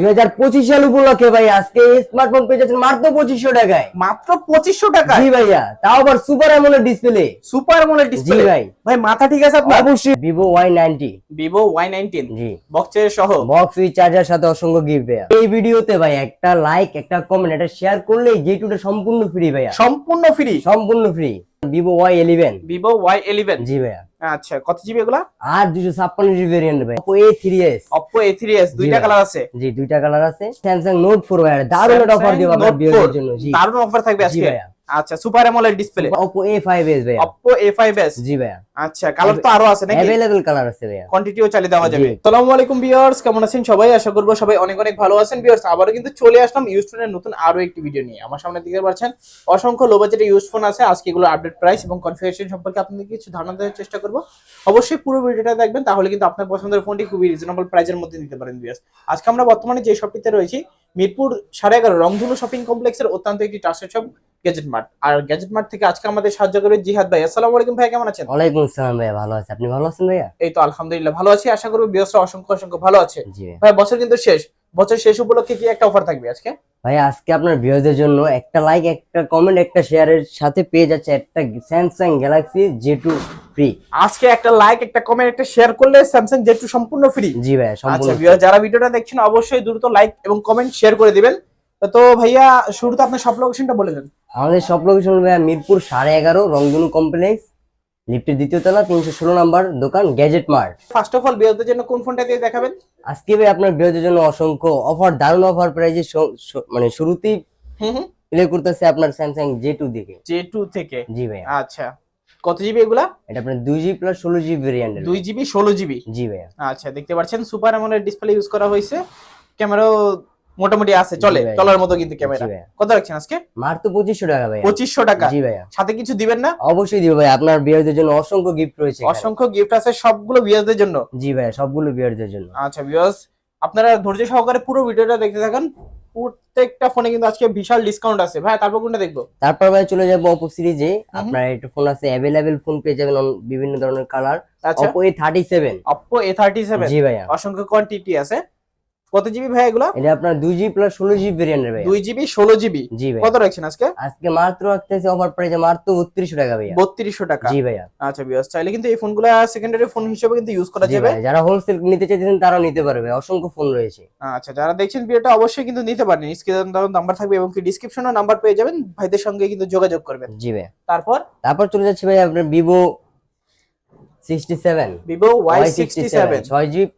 দুই হাজার পঁচিশ সাল উপলক্ষে ভাই আজকে স্মার্টফোন পেয়ে যাচ্ছেন মাত্র পঁচিশশো টাকায়। মাত্র পঁচিশশো টাকা জি ভাইয়া তাও আবার super AMOLED display super AMOLED display ভাই। ভাই মাথা ঠিক আছে আপনার? অবশ্যই Vivo Y ninety Vivo Y nineteen জি। বক্সের সহ? বক্স উইথ চার্জার সাথে অসংখ্য গিফট ভাইয়া। এই ভিডিওতে ভাই একটা লাইক একটা কমেন্ট শেয়ার জেটুটা সম্পূর্ণ ফ্রি ভাইয়া। সম্পূর্ণ ফ্রি সম্পূর্ণ free Vivo Y eleven Vivo Y eleven জি ভাইয়া। আচ্ছা কত জিবি এগুলা? আর দুশো ছাপ্পান্ন জিবি ভেরিয়েন্ট ভাই Oppo A three S Oppo A three S দুইটা কালার আছে? জি দুইটা কালার আছে। স্যামসাং নোট ফোর ভাইয়া। দারুণ অফার দিব আপনার বিয়ের জন্য। জি। দারুণ অফার থাকবে আজকে। ভাইয়া। আচ্ছা super AMOLED display five S ভাইয়া। অপো এ জি ভাইয়া। আচ্ছা কালার তো আরও আছে নাকি? অ্যাভেলেবল কালার আছে ভাইয়া। কোয়ান্টিটিও চালিয়ে দেওয়া যাবে। আসসালামু আলাইকুম ভিউয়ার্স কেমন আছেন সবাই? আশা করব সবাই অনেক অনেক ভালো আছেন ভিউয়ার্স আবারও কিন্তু চলে আসলাম ইউজফোনের নতুন আরও একটি ভিডিও নিয়ে। আমার সামনে দিকে পাচ্ছেন অসংখ্য লো বাজেটের ইউজফোন আছে। আজকে এগুলো আপডেট প্রাইস এবং কনফিগারেশন সম্পর্কে আপনাদের কিছু ধারণা দেওয়ার চেষ্টা করব। অবশ্যই পুরো ভিডিওটা দেখবেন তাহলে কিন্তু আপনার পছন্দের ফোনটি খুবই রিজনেবল প্রাইসের মধ্যে নিতে পারেন ভিউয়ার্স আজকে আমরা বর্তমানে যে শপটিতে রয়েছি মিরপুর সাড়ে এগারো রংধনু শপিং কমপ্লেক্সের অত্যন্ত একটি ট্রাস্টেড শপ গ্যাজেট মার্ট আর গ্যাজেট মার্ট থেকে আজকে আমাদের সাহায্য করে জিহাদ ভাই। আসসালামু আলাইকুম ভাই কেমন আছেন? ওয়ালাইকুম আসসালাম ভাই ভালো আছে। আপনি ভালো আছেন ভাইয়া? এই তো আলহামদুলিল্লাহ ভালো আছি। আশা করব বিয়সরা অসংখ্য অসংখ্য ভালো আছে। ভাই বছর কিন্তু শেষ। বছর শেষ উপলক্ষে কি একটা অফার থাকবে আজকে? ভাই আজকে আপনার ভিউয়ারদের জন্য একটা লাইক একটা কমেন্ট একটা শেয়ারের সাথে পেয়ে যাচ্ছে একটা Samsung Galaxy J two free আজকে একটা লাইক একটা কমেন্ট একটা শেয়ার করলে স্যামসাং জেড টু সম্পূর্ণ ফ্রি জি ভাইয়া আচ্ছা সম্পূর্ণ যারা ভিডিওটা দেখছেন অবশ্যই দ্রুত লাইক এবং কমেন্ট শেয়ার করে দিবেন। তো ভাইয়া শুরুতে আপনার সব লোকেশনটা বলে দেন। আমাদের সব লোকেশন ভাইয়া মিরপুর সাড়ে এগারো রংধনু কমপ্লেক্স লিফটের দ্বিতীয় তলা তিনশো ষোলো নাম্বার দোকান Gadget Mart first of all বিয়সদের জন্য কোন ফোনটা দিয়ে দেখাবেন? আজকে ভাই আপনার ভিউয়ারদের জন্য অসংখ্য অফার দারুণ অফার প্রাইজে মানে শুরুতেই প্লে করতেছে আপনার স্যামসাং জে টু দিকে। জে টু থেকে? জি ভাই আচ্ছা। কত জিবি এগুলা? এটা আপনার দুই জিবি প্লাস ষোলো জিবি ভেরিয়েন্ট দুই জিবি ষোলো জিবি জি ভাইয়া। আচ্ছা দেখতে পাচ্ছেন সুপার অ্যামোলেড ডিসপ্লে ইউজ করা হয়েছে। ক্যামেরাও মোটামুটি আছে চলে চলার মতো কিন্তু ক্যামেরা। কত রাখছেন আজকে? মার তো পঁচিশশো টাকা ভাইয়া পঁচিশশো টাকা। জি ভাইয়া। সাথে কিছু দিবেন না? অবশ্যই দিব ভাই আপনার বিয়ারদের জন্য অসংখ্য গিফট রয়েছে অসংখ্য গিফট আছে সবগুলো ভিউয়ারদের জন্য? জি ভাইয়া সবগুলো বিয়ারদের জন্য। আচ্ছা ভিউয়ার্স আপনারা ধৈর্য সহকারে পুরো ভিডিওটা দেখতে থাকেন। প্রত্যেকটা ফোনে কিন্তু আজকে বিশাল ডিসকাউন্ট আছে। ভাই তারপর কোনটা দেখব? তারপর ভাই চলে যাব অপো সিরিজে আপনার একটা ফোন আছে অ্যাভেলেবেল ফোন পেয়ে যাবেন বিভিন্ন ধরনের colour Oppo A thirty seven Oppo A thirty seven জি ভাইয়া। অসংখ্য কোয়ান্টিটি আছে। কত জিবি ভাই এগুলো? এটা আপনার দুই জিবি প্লাস ষোলো জিবি ভেরিয়েন্টের ভাইয়া। দুই জিবি ষোলো জিবি জি ভাই কত রাখছেন আজকে? আজকে মাত্র আসতেছে অফার প্রাইসে মাত্র বত্রিশশো টাকা ভাইয়া। বত্রিশশো টাকা। জি ভাইয়া। আচ্ছা ভিউয়ার্স চাইলে কিন্তু এই ফোনগুলো সেকেন্ডারি ফোন হিসেবে কিন্তু ইউজ করা যাবে। যারা হোলসেল নিতে চাইছেন তারা নিতে পারবে অসংখ্য ফোন রয়েছে। আচ্ছা যারা দেখছেন ভিডিওটা অবশ্যই কিন্তু নিতে পারেন। স্ক্রিনে নাম্বার থাকবে এবং কি ডিসক্রিপশনে নাম্বার পেয়ে যাবেন। ভাইদের সঙ্গে কিন্তু যোগাযোগ করবেন। জি ভাই তারপর? তারপর চলে যাচ্ছে ভাই আপনার ভিভো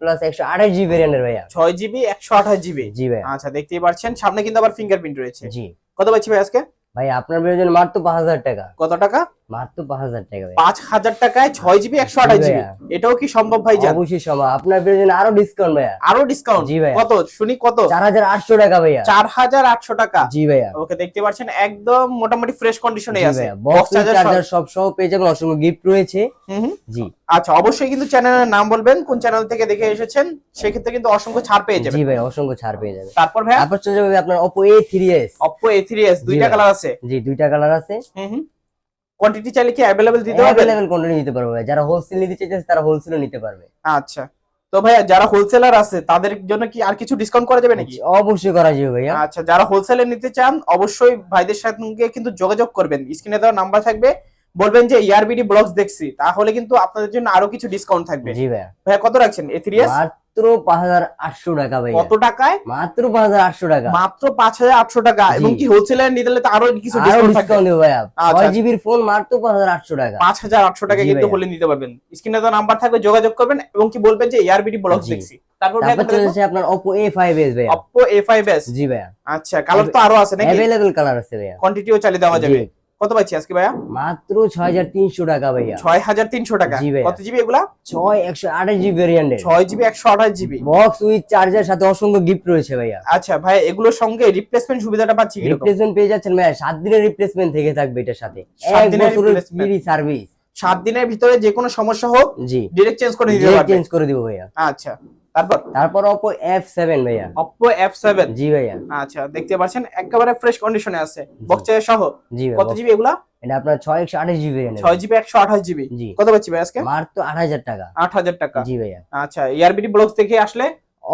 প্লাস ভেরিয়েন্টের ভাইয়া। ছয় জিবি একশো আঠাশ জিবি জি ভাই আচ্ছা দেখতেই পাচ্ছেন সামনে কিন্তু আবার ফিঙ্গারপ্রিন্ট রয়েছে। জি কত পাচ্ছি ভাই আজকে? ভাই আপনার প্রয়োজন মাত্র পাঁচ হাজার টাকা। কত টাকা? মাত্র পাঁচ হাজার টাকা পাঁচ হাজার টাকায় ছয় জিবি একশো আঠাশ জিবি। এটাও কি সম্ভব ভাই অবশ্যই সম্ভব। আপনার প্রয়োজন আরও ডিসকাউন্ট ভাইয়া। আরও ডিসকাউন্ট জি ভাইয়া। কত? শুনি কত? চার হাজার আটশো টাকা ভাইয়া। চার হাজার আটশো টাকা। জি ভাইয়া। ওকে দেখতে পাচ্ছেন একদম মোটামুটি ফ্রেশ কন্ডিশনে আছে। বক্স চার্জার সব। সহ পেয়ে যাবেন অসংখ্য গিফট রয়েছে। জি। আচ্ছা অবশ্যই কিন্তু চ্যানেলের নাম বলবেন কোন চ্যানেল থেকে দেখে এসেছেন সেক্ষেত্রে কিন্তু অসংখ্য ছাড় পেয়ে যাবেন। জি ভাই অসংখ্য ছাড় পেয়ে যাবে তারপর ভাই তারপর চলে যাবে আপনার Oppo A three S Oppo A three S দুইটা কালার আছে। জি দুইটা কালার আছে। হুম। কোয়ান্টিটি চাইলে কি अवेलेबल দিতে পারবে अवेलेबल কোয়ান্টিটি নিতে পারবে ভাই। যারা হোলসেল নিতে চাইছে তারা হোলসেলও নিতে পারবে। আচ্ছা। তো ভাইয়া যারা হোলসেলার আছে তাদের জন্য কি আর কিছু ডিসকাউন্ট করা যাবে নাকি? অবশ্যই করা যাবে ভাইয়া। আচ্ছা যারা হোলসেলে নিতে চান অবশ্যই ভাইদের সাথে কিন্তু যোগাযোগ করবেন। স্ক্রিনে দেওয়া নাম্বার থাকবে। বলবেন যে E ইয়ারবিডি ব্লগস দেখছি তাহলে কিন্তু আপনাদের জন্য আরও কিছু ডিসকাউন্ট থাকবে। জি ভাইয়া। ভাইয়া কত রাখছেন? এ থ্রি এস মাত্র পাঁচ হাজার আটশো টাকা ভাইয়া। কত টাকায়? মাত্র পাঁচ হাজার আটশো টাকা। মাত্র পাঁচ হাজার আটশো টাকা। এবং কি হোলসেলার নিতে তো আরও কিছু ডিসকাউন্ট থাকবে? ভাইয়া। আচ্ছা, ছয় আচ্ছা। জিবির ফোন মাত্র পাঁচ হাজার আটশো টাকা। পাঁচ হাজার আটশো টাকা কিন্তু। হলে নিতে পারবেন। স্ক্রিনে তো নাম্বার থাকবে যোগাযোগ করবেন এবং কি বলবেন যে ইয়ারবিডি ব্লগস জি। দেখছি। তারপর আপনার Oppo জি আচ্ছা কালার তো আরও আছে নাকি? অ্যাভেলেবেল কালার আছে ভাইয়া। কোয়ান্টিটিও চালিয়ে দেওয়া যাবে। কত পাচ্ছি আজকে ভাইয়া? মাত্র ছয় হাজার তিনশো টাকা ভাইয়া। ছয় হাজার তিনশো টাকা। কত জিবি এগুলা? ছয় একশো আঠাশ জিবি ভেরিয়েন্টের ছয় জিবি একশো আঠাশ জিবি। বক্স উইথ চার্জার সাথে অসংখ্য গিফট রয়েছে ভাইয়া। আচ্ছা ভাই এগুলোর সঙ্গে রিপ্লেসমেন্ট সুবিধাটা পাচ্ছি রিপ্লেসমেন্ট পেয়ে যাচ্ছেন ভাইয়া সাত দিনের রিপ্লেসমেন্ট থেকে থাকবে এটার সাথে। এক দিনের বছরের ফ্রি সার্ভিস সাত দিনের ভিতরে যে কোনো সমস্যা হোক জি। ডিরেক্ট চেঞ্জ করে দিতে চেঞ্জ করে দিব ভাইয়া। আচ্ছা। তারপর? তারপর Oppo F7 ভাইয়া। জি ভাইয়া। আচ্ছা দেখতে পাচ্ছেন একেবারে ফ্রেশ কন্ডিশনে আছে। বক্স সহ? জি কত জিবি এগুলা? এটা আপনার জিবি কত পাচ্ছি ভাই আজকে? মাত্র আট হাজার টাকা। আট হাজার টাকা। জি ভাইয়া। আচ্ছা ইয়ারবিডি ব্লগস থেকে আসলে?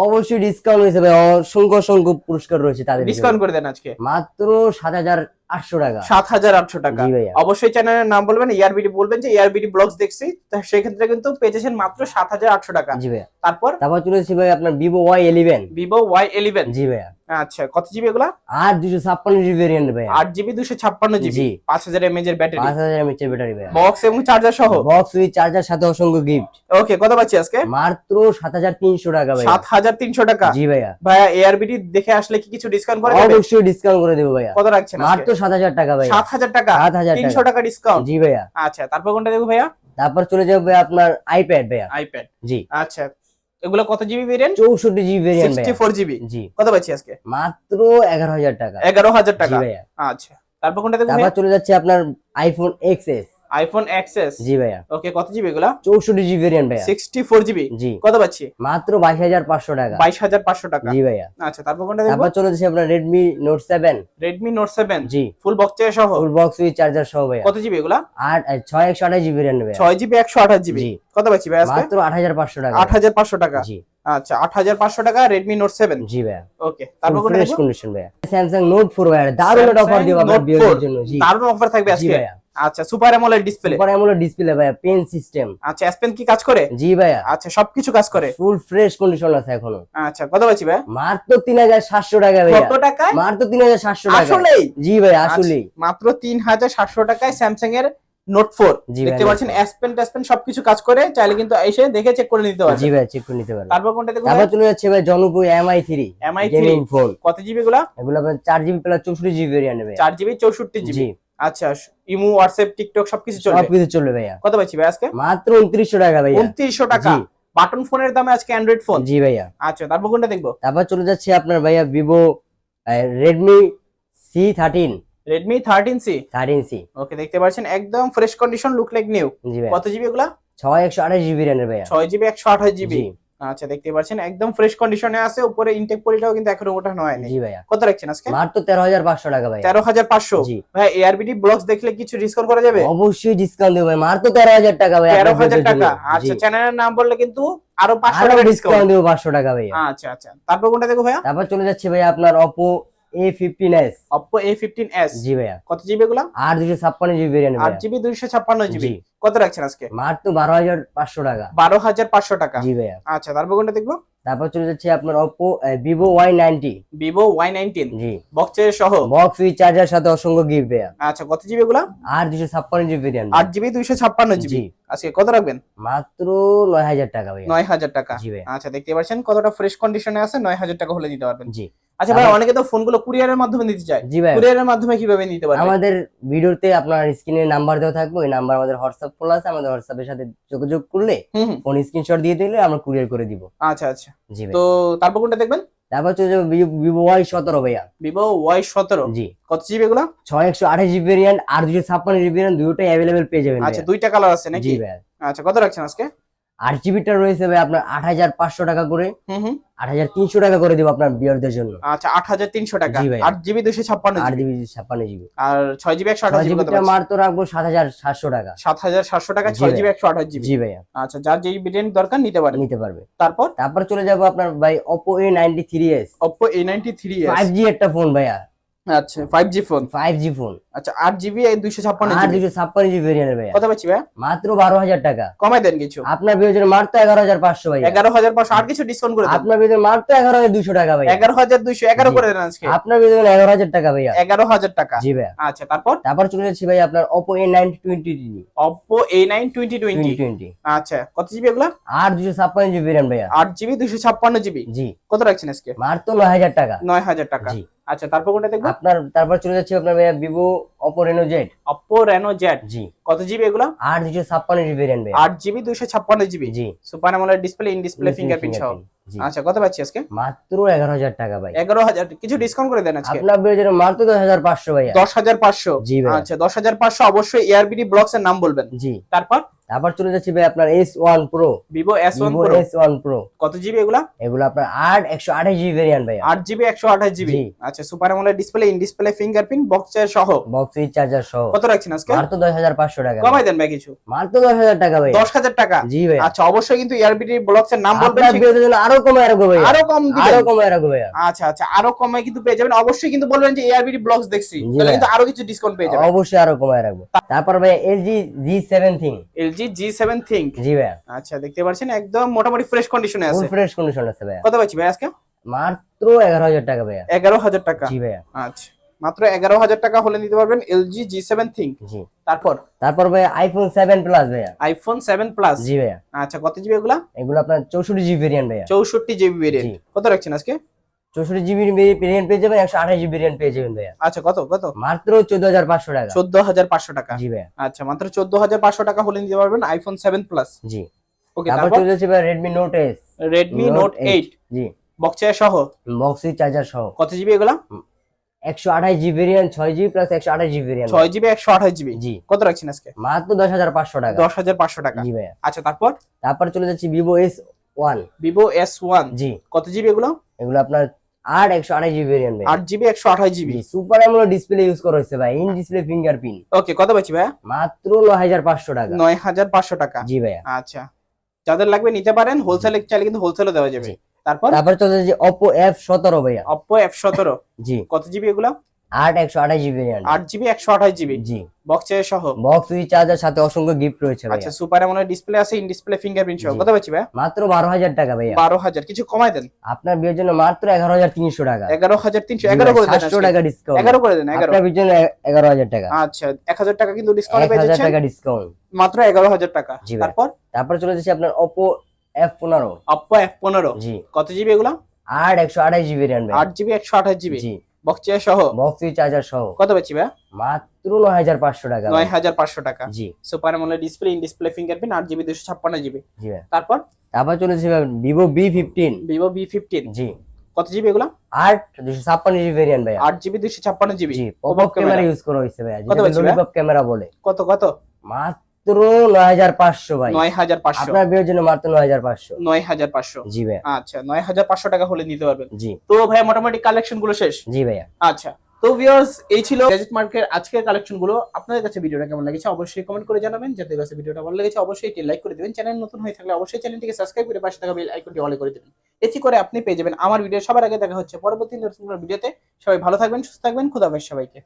অবশ্যই ডিসকাউন্ট হয়েছে ভাই অসংখ্য অসংখ্য পুরস্কার রয়েছে তাদের ডিসকাউন্ট করে দেন আজকে। মাত্র সাত হাজার আটশো টাকা। সাত হাজার আটশো টাকা। অবশ্যই চ্যানেলের নাম বলবেন ইয়ারবিডি বলবেন যে ইয়ারবিডি ব্লগস দেখছি সেক্ষেত্রে কিন্তু পেয়েছেন মাত্র সাত হাজার আটশো টাকা। জি ভাইয়া। তারপর? তারপর চলেছি ভাই আপনার Vivo Y eleven Vivo Y eleven জি ভাইয়া। আচ্ছা কত জিবি এগুলা? আর দুশো ছাপ্পান্ন জিবি ভেরিয়েন্ট ভাইয়া। আট জিবি দুশো ছাপ্পান্ন জিবি পাঁচ হাজার এমএজ এর ব্যাটারি পাঁচ হাজার এমএচ এর ব্যাটারি ভাইয়া। বক্স এবং চার্জার সহ? বক্স উইথ চার্জার সাথে অসংখ্য গিফট ওকে কত পাচ্ছি আজকে? মাত্র সাত হাজার তিনশো টাকা ভাইয়া। সাত হাজার তিনশো টাকা? জি ভাইয়া। ভাইয়া এআরবিডি দেখে আসলে কি কিছু ডিসকাউন্ট করে দেবে? অবশ্যই ডিসকাউন্ট করে দেবো ভাইয়া। কত রাখছেন মাত্র সাত হাজার টাকা ভাইয়া। সাত হাজার টাকা? সাত হাজার তিনশো টাকা টাকা ডিসকাউন্ট জি ভাইয়া। আচ্ছা তারপর কোনটা দেবো ভাইয়া? তারপর চলে যাবে আপনার আইপ্যাড ভাইয়া। আইপ্যাড জি। আচ্ছা এগুলো কত জিবি ভেরিয়েন্ট চৌষট্টি জিবি ভেরিয়েন্ট সিক্সটি ভাইয়া। ফোর জিবি জি। কত পাচ্ছি আজকে? মাত্র এগারো হাজার টাকা। এগারো হাজার জি টাকা। ভাইয়া। আচ্ছা। তারপর কোনটা দেখুন তারপর চলে যাচ্ছে আপনার আইফোন এক্সএস আইফোন এক্সএস জি ভাইয়া। ওকে কত জিবি এগুলা? চৌষট্টি জিবি ভেরিয়েন্ট ভাইয়া। সিক্সটি ফোর জিবি জি। কত পাচ্ছি? মাত্র বাইশ হাজার পাঁচশো টাকা। বাইশ হাজার পাঁচশো টাকা। জি ভাইয়া। আচ্ছা তারপর কোনটা দেখব? তারপর চলে যাচ্ছে আপনার Redmi Note seven Redmi Note seven জি। ফুল বক্স সহ? ফুল বক্স উইথ চার্জার সহ ভাইয়া। কত জিবি এগুলা? আট আহ, ছয় একশো আঠাশ জিবি ভেরিয়েন্ট ভাইয়া। ছয় জিবি একশো আঠাশ জিবি জি। কত পাচ্ছি ভাই আজকে? মাত্র আট হাজার পাঁচশো টাকা। আট হাজার পাঁচশো টাকা। জি। আচ্ছা আট হাজার পাঁচশো টাকা রেডমি নোট সেভেন জি ভাইয়া। ওকে তারপর কোনটা ফ্রেশ কন্ডিশন ভাইয়া। স্যামসাং নোট ফোর ভাইয়া। দারুণ অফার দিব Note বিয়ের জন্য। জি। দারুণ অফার থাকবে জি আজকে। ভাইয়া। আচ্ছা super AMOLED display super AMOLED display ভাইয়া পেন সিস্টেম আচ্ছা এসপেন কি কাজ করে? জি ভাইয়া। আচ্ছা সবকিছু কাজ করে? ফুল ফ্রেশ কন্ডিশন আছে এখনও। আচ্ছা কত পাচ্ছি ভাই মাত্র তিন হাজার সাতশো টাকা ভাইয়া। কত টাকায়? মাত্র তিন হাজার সাতশো টাকা আসলেই? জি ভাইয়া আসলেই। আচ্ছা, মাত্র তিন হাজার সাতশো টাকায় স্যামসাং এর নোট ফোর জি দেখতে ভাই, পাচ্ছেন Note এসপেন টেসপেন সবকিছু কাজ করে চাইলে কিন্তু এসে দেখে চেক করে নিতে পারবে জি ভাইয়া চেক করে নিতে পারবেন। তারপর কোনটা দেখো তারপর চলে যাচ্ছে ভাই জনপ্রিয় Mi three MI3 gaming phone কত জিবি গুলা এগুলো আপনার চার জিবি প্লাস চৌষট্টি জিবি ভেরিয়েন্ট ভাইয়া। চার জিবি চৌষট্টি জিবি জি। আচ্ছা ইমো হোয়াটসঅ্যাপ টিকটক সবকিছু সব চলবে? কিছু চলবে ভাইয়া। কত পাচ্ছি ভাই আজকে? মাত্র উনত্রিশশো টাকা ভাইয়া। উনত্রিশশো টাকা। জি। বাটন ফোনের দামে আজকে অ্যান্ড্রয়েড ফোন জি ভাইয়া। আচ্ছা তারপর কোনটা দেখব? তারপর চলে যাচ্ছে আপনার ভাইয়া Vivo Redmi C thirteen Redmi thirteen C thirteen C okay দেখতে পাচ্ছেন একদম fresh condition look like new কত জিবি এগুলা ছয় একশো আঠাশ জিবি র্যামের ভাইয়া। ছয় জিবি একশো আঠাশ জিবি আচ্ছা দেখতে পাচ্ছেন একদম ফ্রেশ কন্ডিশনে আছে উপরে ইনটেক পলিটাও কিন্তু এখনও ওঠানো হয়নি। জি ভাই কত রাখছেন আজকে? মাত্র 13500 টাকা ভাই 13500 জি। ভাই এআরবিডি ব্লকস দেখলে কিছু ডিসকাউন্ট করা যাবে? অবশ্যই ডিসকাউন্ট দেব ভাই মাত্র 13000 টাকা ভাই 13000 টাকা। আচ্ছা চ্যানেলের নাম বললে কিন্তু আরও 500 টাকা ডিসকাউন্ট দেব 500 টাকা ভাই আচ্ছা আচ্ছা। তারপর কোনটা দেখো ভাইয়া? তারপর চলে যাচ্ছে ভাই আপনার Oppo A15s Oppo A15s জি ভাইয়া। কত জিবি এগুলা? 8 256 জিবি ভেরিয়েন্ট 8 জিবি 256 জিবি কত রাখছেন আজকে? মাত্র 12500 টাকা। 12500 টাকা। জি ভাইয়া। আচ্ছা তারপর কোনটা দেখব? তারপর চলে যাচ্ছে আপনার Oppo Vivo Y90 Vivo Y19 জি। বক্সের সহ? বক্স ফ্রি চার্জার সাথে অসংখ্য গিফট ভাইয়া। আচ্ছা কত জিবি এগুলা? 8 256 জিবি ভেরিয়েন্ট 8 জিবি 256 জিবি আজকে কত রাখবেন? মাত্র 9000 টাকা ভাইয়া। 9000 টাকা। জি ভাইয়া। আচ্ছা দেখতে পাচ্ছেন কতটা ফ্রেশ কন্ডিশনে আছে 9000 টাকা হলে দিতে পারবেন। জি। আচ্ছা ভাই অনেকে তো ফোনগুলো কুরিয়ারের মাধ্যমে নিতে চায়। জি ভাইয়া কুরিয়ারের মাধ্যমে কীভাবে নিতে পারবে? আমাদের ভিডিওতে আপনার স্ক্রিনে নাম্বার দেওয়া থাকবে ওই নাম্বার আমাদের হোয়াটসঅ্যাপ খোলা আছে আমাদের হোয়াটসঅ্যাপের সাথে যোগাযোগ করলে ফোন স্ক্রিনশট দিয়ে দিলে আমরা কুরিয়ার করে দিব। আচ্ছা আচ্ছা। জি তো তারপর কোনটা দেখবেন? তারপর চলে যাবে ভিভো ওয়াই সতেরো ভাইয়া। ভিভো ওয়াই সতেরো। জি। কত জিবি এগুলো? ছয় একশো আঠাশ জিবি ভেরিয়েন্ট আর দুশো ছাপ্পান্ন জিবি ভেরিয়েন্ট দুটোই অ্যাভেলেবেল পেয়ে যাবেন আচ্ছা দুইটা কালার আছে নাকি? জি ভাইয়া। আচ্ছা কত রাখছেন আজকে? আট জিবিটা রয়েছে ভাই আপনার আট হাজার পাঁচশো টাকা করে। হুম হুম। আট হাজার তিনশো টাকা করে দিব আপনার বিয়ারদের জন্য। আচ্ছা আট হাজার তিনশো টাকা। আট জিবি দুইশো ছাপ্পান্ন আট জিবি ছাপ্পান্ন জিবি আর ছয় জিবি একশো আঠাশ জিবি মার তো রাখব সাত হাজার সাতশো টাকা। সাত হাজার সাতশো টাকা ছয় জিবি একশো আঠাশ জিবি জি ভাইয়া। আচ্ছা যার যেই ভেরিয়েন্ট দরকার নিতে পারেন নিতে পারবে। তারপর? তারপর চলে যাব আপনার ভাই Oppo A ninety three S Oppo A ninety three five G একটা ফোন ভাইয়া। আচ্ছা five G phone five G phone আচ্ছা আট জিবি দুইশো ছাপ্পান্ন আর দুশো ছাপ্পান্ন জিবি ভেরিয়েন্ট ভাইয়া। কত পাচ্ছি ভাই মাত্র বারো হাজার টাকা। কমাই দেন কিছু। আপনার বিয়োজন মাত্র এগারো হাজার পাঁচশো ভাইয়া। এগারো হাজার পাঁচশো আর কিছু ডিসকাউন্ট করে আপনার বিয়োজন মাত্র এগারো হাজার দুশো টাকা ভাইয়া। এগারো হাজার দুইশো এগারো করে দেন আজকে। আপনার বিয়োজন এগারো হাজার টাকা ভাইয়া। এগারো হাজার টাকা। জি ভাইয়া। আচ্ছা তারপর? তারপর চলে যাচ্ছি ভাই আপনার Oppo A ninety twenty Oppo A nine twenty twenty twenty আচ্ছা কত জিবি এগুলা? আর দুশো ছাপ্পান্ন জিবি ভেরিয়েন্ট ভাইয়া। আট জিবি দুইশো ছাপ্পান্ন জিবি জি। কত রাখছেন আজকে? মাত্র নয় হাজার টাকা। নয় হাজার টাকা। আচ্ছা তারপর কোনটা দেখব? আপনার তারপর চলে যাচ্ছে আপনার ভাইয়া Vivo Oppo Reno Z Oppo Reno Z জি। কত জিবি এগুলা? আর দুশো ছাপ্পান্ন জিবি আট ছাপ্পান্ন GB? G. Super AMOLED display in display fingerprint সহ। আচ্ছা কত পাচ্ছি আজকে? মাত্র এগারো হাজার টাকা ভাই। এগারো হাজার কিছু ডিসকাউন্ট করে দেন আজকে। আপনার মাত্র দশ হাজার পাঁচশো ভাই দশ হাজার পাঁচশো? জি আচ্ছা দশ হাজার পাঁচশো। অবশ্যই এআরবিডি ব্লগস এর নাম বলবেন। জি। তারপর? তারপর চলে যাচ্ছি ভাই আপনার S one pro Vivo S one Vivo pro S one pro কত জিবি এগুলা? এগুলো আপনার আট একশো আঠাশ জিবি ভেরিয়েন্ট ভাইয়া। আট জিবি একশো আঠাশ জিবি আচ্ছা super AMOLED display in display fingerprint box সহ? বক্স চার্জার সহ। কত রাখছেন আজকে? মাত্র দশ হাজার পাঁচশো টাকা। কমাই দেন ভাই কিছু। মাত্র দশ হাজার টাকা ভাই দশ হাজার টাকা? জি ভাই আচ্ছা অবশ্যই কিন্তু এয়ারবিডি ব্লগস এর নাম বলবেন আপনার ঠিক- বিয়ের জন্য আরও কমে রাখব ভাই আরও কম দিবেন। আরও কমে রাখব ভাইয়া। আচ্ছা আচ্ছা আরও কমে কিন্তু পেয়ে যাবেন। অবশ্যই কিন্তু বলবেন যে এয়ারবিডি ব্লগস দেখছি। তাহলে কিন্তু আরও কিছু ডিসকাউন্ট পেয়ে যাবেন। অবশ্যই আরও কমায় রাখব। তারপর ভাই G seven ThinQ LG ThinQ জি ভাইয়া। আচ্ছা দেখতে পাচ্ছেন একদম মোটামুটি ফ্রেশ কন্ডিশনে আছে। ফ্রেশ কন্ডিশন আছে ভাইয়া। কত পাচ্ছি ভাই আজকে? মাত্র টাকা জি ভাইয়া। আচ্ছা মাত্র এগারো হাজার টাকা হলে নিতে পারবেন জি সেভেন থিঙ্ক জি। তারপর? তারপর ভাইয়া আইফোন সেভেন প্লাস ভাইয়া। আইফোন সেভেন প্লাস জি ভাইয়া। আচ্ছা কত জিবি এগুলা? এগুলো আপনার চৌষট্টি জিবি ভেরিয়েন্ট ভাইয়া। চৌষট্টি জিবি ভেরিয়েন্ট কত রাখছেন আজকে? চৌষট্টি জিবি ভেরিয়েন্ট পেয়ে যাবেন একশো আঠাশ জিবি ভেরিয়েন্ট পেয়ে যাবেন ভাইয়া। আচ্ছা কত কত? মাত্র চোদ্দ হাজার পাঁচশো টাকা। চোদ্দ হাজার পাঁচশো টাকা? জি ভাইয়া। আচ্ছা মাত্র চোদ্দ হাজার পাঁচশো টাকা হলে নিতে পারবেন আইফোন সেভেন প্লাস জি। ওকে তারপর চলে যাচ্ছে ভাই Redmi Note S Redmi Note eight জি। বক্সে সহ? বক্স চার্জার সহ। কত জিবি এগুলা? একশো আঠাশ জিবি ভেরিয়েন্ট ছয় জিবি প্লাস একশো আঠাশ জিবি ভেরিয়েন্ট ছয় জিবি একশো আঠাশ জিবি জি। কত রাখছেন আজকে? মাত্র দশ হাজার পাঁচশো টাকা। দশ হাজার পাঁচশো টাকা। জি ভাইয়া। আচ্ছা তারপর? তারপর চলে যাচ্ছি Vivo S one Vivo S one জি। কত জিবি এগুলো? এগুলো আপনার আট একশো আঠাশ জিবি ভেরিয়েন্ট ভাই। আট জিবি একশো আঠাশ GB super AMOLED display use করা হয়েছে ভাই ইন ডিসপ্লে ফিঙ্গারপ্রিন্ট ওকে কত পাচ্ছি ভাইয়া? মাত্র নয় হাজার পাঁচশো টাকা। নয় হাজার পাঁচশো টাকা। জি ভাইয়া। আচ্ছা। যাদের লাগবে নিতে পারেন হোলসেলে চাইলে কিন্তু হোলসেলে দেওয়া যাবে। তারপর? তারপর চলে যাচ্ছে অপো এফ সতেরো ভাইয়া। অপো এফ সতেরো। জি। কত জিবি এগুলো? আট একশো আঠাশ জিবি আট জিবি একশো আঠাশ জিবি? জি। বক্সে সহ? বক্স চার্জার সাথে অসংখ্য গিফট রয়েছে আচ্ছা সুপার এমন ডিসপ্লে আছে ইন ডিসপ্লে ফিঙ্গারপ্রিন্ট সহ। কত পাচ্ছি মাত্র বারো হাজার টাকা বারো হাজার। কিছু কমাই দেন। আপনার বিয়ের জন্য মাত্র এগারো হাজার তিনশো টাকা। এগারো হাজার তিনশো এগারো করে দেন সাতশো টাকা ডিসকাউন্ট এগারো করে দেন এগারো। আপনার বিয়ের জন্য এগারো হাজার টাকা। আচ্ছা এক হাজার টাকা কিন্তু ডিসকাউন্ট পেয়ে হাজার যাচ্ছেন। টাকা ডিসকাউন্ট মাত্র এগারো হাজার টাকা। তারপর? তারপর চলে যাচ্ছে আপনার অপো এফ পনেরো। অপো এফ পনেরো। জি। কত জিবি এগুলো? আট একশো আঠাশ জিবি র্যাম আট জিবি একশো আঠাশ জিবি। জি। বক্সে সহ? বক্স চার্জার সহ। কত পাচ্ছি ভাইয়া? মাত্র নয় হাজার পাঁচশো টাকা। ভাই। নয় হাজার পাঁচশো টাকা। জি। সুপার এমন ডিসপ্লে ইন ডিসপ্লে ফিঙ্গারপ্রিন্ট আট জিবি দুশো ছাপ্পান্ন জিবি। জি তারপর? তারপর চলে যাচ্ছে Vivo V fifteen Vivo V fifteen জি। কত জিবি এগুলো? আট দুশো ছাপ্পান্ন জিবি ভেরিয়েন্ট ভাই আট জিবি দুশো ছাপ্পান্ন জিবি। জি পপ পপ ক্যামেরা ইউজ করা হয়েছে ভাই কত যেটা ললিপপ ক্যামেরা বলে। কত কত? মাত্র নয় হাজার পাঁচশো ভাই। নয় হাজার পাঁচশো। আপনার বিয়ের জন্য মাত্র নয় হাজার পাঁচশো। নয় হাজার পাঁচশো। জি ভাই আচ্ছা নয় হাজার পাঁচশো টাকা হলে নিতে পারবেন। জি। তো ভাই মোটামুটি কালেকশনগুলো শেষ? জি ভাইয়া। আচ্ছা তো ভিউয়ার্স এই ছিল গ্যাজেট মার্কের আজকের কালেকশনগুলো আপনাদের কাছে ভিডিওটা কেমন লেগেছে অবশ্যই কমেন্ট করে জানাবেন। যাদের কাছে ভিডিওটা ভালো লেগেছে অবশ্যই এটি লাইক করে দিবেন। চ্যানেল নতুন হয়ে থাকলে অবশ্যই চ্যানেলটিকে সাবস্ক্রাইব করে পাশে থাকা বেল আইকনটি অল করে দিবেন। এটি করে আপনি পেয়ে যাবেন আমার ভিডিও সবার আগে দেখা হচ্ছে পরবর্তী নতুন ভিডিওতে সবাই ভালো থাকবেন সুস্থ থাকবেন খুদাবেশ সবাইকে।